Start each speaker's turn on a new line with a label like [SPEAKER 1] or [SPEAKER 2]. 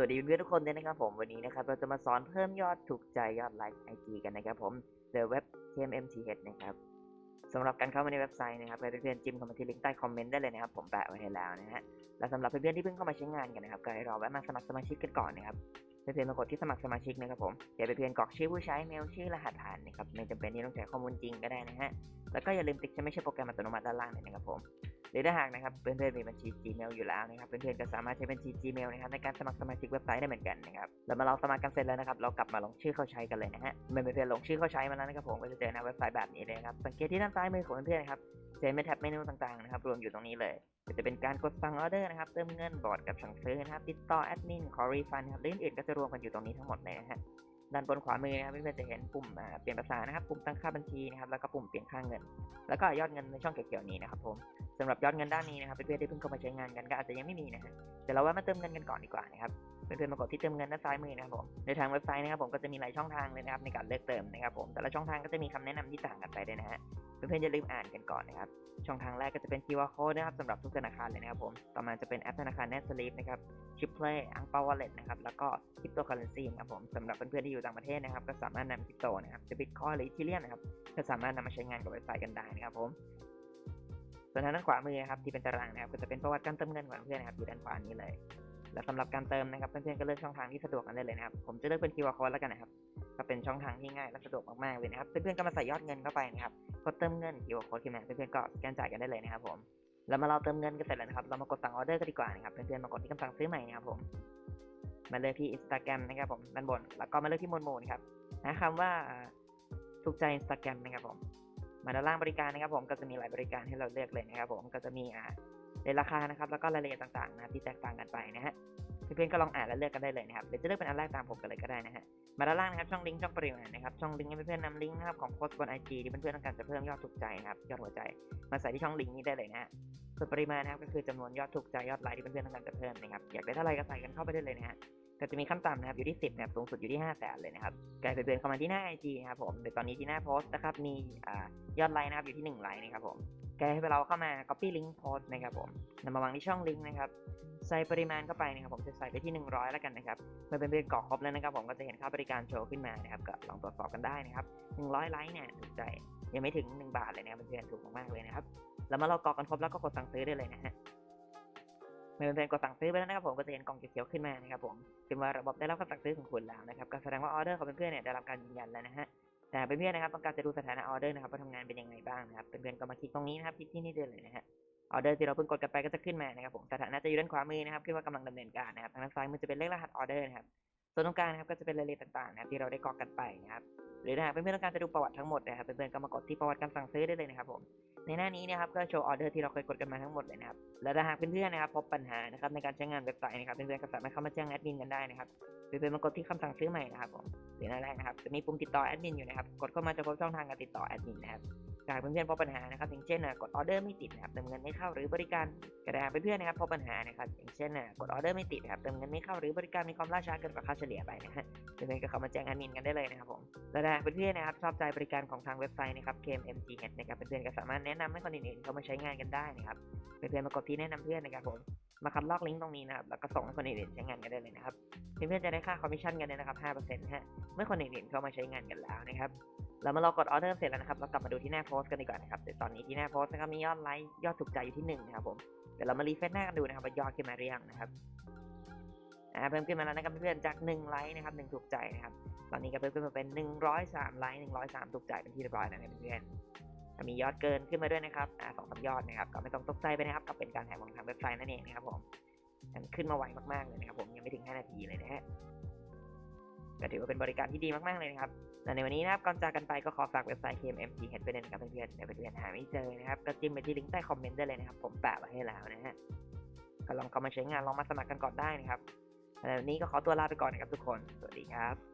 [SPEAKER 1] สวัสดีเพื่อนๆทุกคนด้วยนะครับผมวันนี้นะครับเราจะมาสอนเพิ่มยอดถูกใจยอดไลค์ไอจีกันนะครับผมโดยเว็บ KMMTH นะครับสำหรับการเข้ามาในเว็บไซต์นะครับเพื่อนๆจิ้มเข้ามาที่ลิงก์ใต้คอมเมนต์ได้เลยนะครับผมแปะไว้ให้แล้วนะฮะและสำหรับเพื่อนๆที่เพิ่งเข้ามาใช้งานกันนะครับก็ให้รอแวะมาสมัครสมาชิกกันก่อนนะครับเพื่อนๆมากดที่สมัครสมาชิกนะครับผมเดี๋ยวเพื่อนๆกรอกชื่อผู้ใช้เมลชื่อรหัสผ่านนะครับไม่จำเป็นที่ต้องใช้ข้อมูลจริงก็ได้นะฮะแล้วก็อย่าลืมติ๊กใช้ไม่ใช่โปรแกรมอัตโนมัติด้านล่างเลยนะครับผม หรือถ้าหากนะครับเพื่อนๆมีบัญชี Gmail อยู่แล้วนะครับเพื่อนๆก็สามารถใช้บัญชี Gmail นะครับในการสมัครสมาชิกเว็บไซต์ได้เหมือนกันนะครับแล้วมาเราสมัครกันเสร็จแล้วนะครับเรากลับมาลงชื่อเข้าใช้กันเลยนะฮะเมื่อเพื่อนๆลงชื่อเข้าใช้มาแล้วนะครับผมก็จะเจอหน้าเว็บไซต์แบบนี้เลยครับสังเกตที่ด้านซ้ายมือของเพื่อนๆครับจะเห็นเป็นแท็บเมนูต่างๆนะครับรวมอยู่ตรงนี้เลยจะเป็นการกดสั่งออเดอร์นะครับเติมเงินบอร์ดกับสั่งซื้อนะครับติดต่อแอดมินขอรีฟันครับหรืออื่นก็จะรวมกันอยู่ตรงนี้ทั้งหมดเลยนะฮะ ด้านบนขวามือนะครับเพื่อนๆจะเห็นปุ่มเปลี่ยนภาษานะครับ ปุ่มตั้งค่าบัญชีนะครับแล้วก็ปุ่มเปลี่ยนค่าเงิน แล้วก็ยอดเงินในช่องเขียวๆนี้นะครับผมสำหรับยอดเงินด้านนี้นะครับเพื่อนๆที่เพิ่งเข้ามาใช้งานกันก็อาจจะยังไม่มีนะฮะเดี๋ยวเราว่ามาเติมเงินกันก่อนดีกว่านะครับเพื่อนๆมากดที่เติมเงินด้านซ้ายมือนะครับผมในทางเว็บไซต์นะครับผมก็จะมีหลายช่องทางเลยนะครับในการเลือกเติมนะครับผมแต่ละช่องทางก็จะมีคำแนะนำที่ต่างกันไปด้วยนะฮะ เพื่อนๆอย่าลืมอ่านกันก่อนนะครับ ช่องทางแรกก็จะเป็น QR code นะครับสำหรับทุกธนาคารเลยนะครับผม ต่อมาจะเป็นแอปธนาคาร n e t s l e e p นะครับ Chipplay อังเปา Wallet นะครับ แล้วก็ Cryptocurrency นะครับผมสำหรับเพื่อนๆที่อยู่ต่างประเทศนะครับ ก็สามารถนำคริปโตนะครับจะ Bitcoin หรือ Ethereum นะครับ ก็สามารถนำมาใช้งานกับเว็บไซต์กันได้นะครับผม ส่วนทางด้านขวามือนะครับที่เป็นตารางนะครับ ก็จะเป็นประวัติการเติมเงินของเพื่อนนะครับอยู่ด้านขวานี้เลย และสำหรับการเติมนะครับเพื่อนๆก็เลือกช่องทางที่สะดวกกันได้เลยนะครับ ผมจะเลือกเป็น QR code แล้วกันนะครับ ก็เป็นช่องทางที่ง่ายและสะดวกมากๆเลยนะครับเพื่อนๆก็มาใส่ยอดเงินเข้าไปนะครับกดเติมเงิน QR code ขึ้นมาเพื่อนๆก็สแกนจ่ายกันได้เลยนะครับผมแล้วมาเราเติมเงินกันเสร็จแล้วนะครับเรามากดสั่งออเดอร์กันดีกว่านะครับเพื่อนๆมากดที่คำสั่งซื้อใหม่นะครับผมมาเลือกที่ Instagram นะครับผมด้านบน แล้วก็มาเลือกที่หมวดหมู่นะครับนะคำว่าถูกใจ Instagram นะครับผม มาด้านล่างบริการนะครับ ผมก็จะมีหลายบริการให้เราเลือกเลยนะครับ ผมก็จะมีอ่าในราคานะครับ แล้วก็รายละเอียดต่างๆนะที่แตกต่างกันไปนะฮะ เพื่อนๆก็ลองอ่านและเลือกกันได้เลยนะครับเดี๋ยวจะเลือกเป็นอันแรกตามผมกันเลยก็ได้นะฮะมาด้านล่างนะครับช่องลิงก์ช่องปริมาณนะครับช่องลิงก์ให้เพื่อนๆนำลิงก์นะครับของโพสต์บนไอจีที่เพื่อนๆต้องการจะเพิ่มยอดถูกใจนะครับยอดหัวใจ มาใส่ที่ช่องลิงก์นี้ได้เลยนะฮะส่วนปริมาณนะครับก็คือจำนวนยอดถูกใจยอดไลค์ที่เพื่อนๆต้องการจะเพิ่มนะครับอยากได้เท่าไรก็ใส่กันเข้าไปได้เลยนะฮะก็จะมีขั้นต่ำนะครับอยู่ที่ 10นะครับสูงสุดอยู่ที่5แสนเลยนะครับกลายเป็นเพื่อนเข้ามาที่หน้า IG นะครับผมโดยตอนนี้ที่หน้าโพสต์นะครับมียอดไลค์นะครับอยู่ที่1ไลค์นะครับผม แกให้เราเข้ามา copy link post นะครับผมนำมาวางที่ช่องลิงก์นะครับใส่ปริมาณเข้าไปนะครับผมจะใส่ไปที่ 100 แล้วกันนะครับเมื่อเป็นเพื่อนกรอกครบแล้วนะครับผมก็จะเห็นค่าบริการโชว์ขึ้นมานะครับก็ลองตรวจสอบกันได้นะครับ 100 ไลค์เนี่ยถูกใจยังไม่ถึง 1 บาทเลยนะครับเพื่อนๆถูกมากๆเลยนะครับแล้วมาเรากรอกกันครบแล้วก็กดสั่งซื้อได้เลยนะฮะเมื่อเพื่อนกดสั่งซื้อไปแล้วนะครับผมก็จะเห็นกล่องเขียวๆขึ้นมานะครับผมพิมพ์ว่าระบบได้รับการสั่งซื้อของคุณแล้วนะครับก็แสดงว่าออเดอร์ของเพื่อนๆเนี่ยได้รับการยืนยันแล้วนะฮะ แต่เพื่อนๆนะครับต้องการจะดูสถานะออเดอร์นะครับว่าทำงานเป็นยังไงบ้างนะครับเพื่อนๆก็มาคลิกตรงนี้นะครับคลิกที่นี่ได้เลยนะฮะออเดอร์ที่เราเพิ่งกดกันไปก็จะขึ้นมานะครับผมสถานะจะอยู่ด้านขวามือนะครับขึ้นว่ากำลังดำเนินการนะครับทางด้านซ้ายมือจะเป็นเลขรหัสออเดอร์นะครับส่วนตรงกลางนะครับก็จะเป็นรายละเอียดต่างๆนะครับที่เราได้กรอกกันไปนะครับหรือถ้าเพื่อนๆต้องการจะดูประวัติทั้งหมดนะครับเพื่อนๆก็มากดที่ประวัติการสั่งซื้อได้เลยนะครับผม ในหน้านี้นะครับก็โชว์ออเดอร์ที่เราเคยกดกันมาทั้งหมดเลยนะครับ และถ้าหากเพื่อนๆนะครับพบปัญหานะครับในการใช้งานเว็บไซต์นะครับเพื่อนๆก็สามารถเข้ามาแจ้งแอดมินกันได้นะครับเพื่อนๆมากดที่คำสั่งซื้อใหม่นะครับผมหรือหน้าแรกนะครับจะมีปุ่มติดต่อแอดมินอยู่นะครับกดเข้ามาจะพบช่องทางการติดต่อแอดมินนะครับ หากเพื่อนๆพบปัญหานะครับอย่างเช่นกดออเดอร์ไม่ติดนะครับเติมเงินไม่เข้าหรือบริการกระดาษเพื่อนๆนะครับพบปัญหานะครับอย่างเช่นกดออเดอร์ไม่ติดนะครับเติมเงินไม่เข้าหรือบริการมีความล่าช้าเกินกว่าค่าเฉลี่ยไปนะฮะเพื่อนๆก็เข้ามาแจ้งแอดมินกันได้เลยนะครับผมและถ้าหากเพื่อนๆนะครับชอบใจบริการของทางเว็บไซต์นะครับ KMMGH นะครับเพื่อนๆก็สามารถแนะนำให้คนอื่นๆเข้ามาใช้งานกันได้นะครับเพื่อนๆมากดที่แนะนำเพื่อนนะครับผมมาคัดลอกลิงก์ตรงนี้นะครับแล้วก็ส่งให้คนอื่นๆใช้งานกันได้เลยนะครับเพื่อนๆจะได้ค่าคอมมิชชั่นกันด้วยนะครับ5%ฮะเมื่อคนอื่นๆเข้ามาใช้งานกันแล้วนะครับ เรามาลองกดออเดอร์เสร็จแล้วนะครับเรากลับมาดูที่หน้าโพสกันดีกว่านะครับเดี๋ยวตอนนี้ที่หน้าโพสต์นะครับมียอดไลค์ยอดถูกใจอยู่ที่หนึ่งนะครับผมเดี๋ยวเรามารีเฟซหน้ากันดูนะครับว่ายอดขึ้นมาหรือยังนะครับอ่าเพิ่มขึ้นมาแล้วนะครับเพื่อนๆจากหนึ่งไลค์นะครับหนึ่งถูกใจนะครับตอนนี้ก็เพิ่มขึ้นมาเป็น 103ไลค์103 ถูกใจเป็นที่เรียบร้อยแล้วนะเพื่อนๆมียอดเกินขึ้นมาด้วยนะครับอ่าสองสามยอดนะครับก็ไม่ต้องตกใจไปนะครับก็เป็นการแหกของทางเว็บไซต์นั่นเองนะครับผมมันขึ้นมาไวมากๆเลยนะครับผมยังไม่ถึง 5 นาทีเลยนะฮะ ก็ถือว่าเป็นบริการที่ดีมาก ๆ เลยนะครับและในวันนี้นะครับก่อนจากกันไปก็ขอฝากเว็บไซต์ KMMTH ไปเลยนะครับเพื่อนๆเดี๋ยวเพื่อนๆหาไม่เจอนะครับก็จิ้มไปที่ลิงก์ใต้คอมเมนต์ได้เลยนะครับผมแปะไว้ให้แล้วนะฮะก็ลองเข้ามาใช้งานลองมาสมัครกันก่อนได้นะครับและวันนี้ก็ขอตัวลาไปก่อนนะครับทุกคนสวัสดีครับ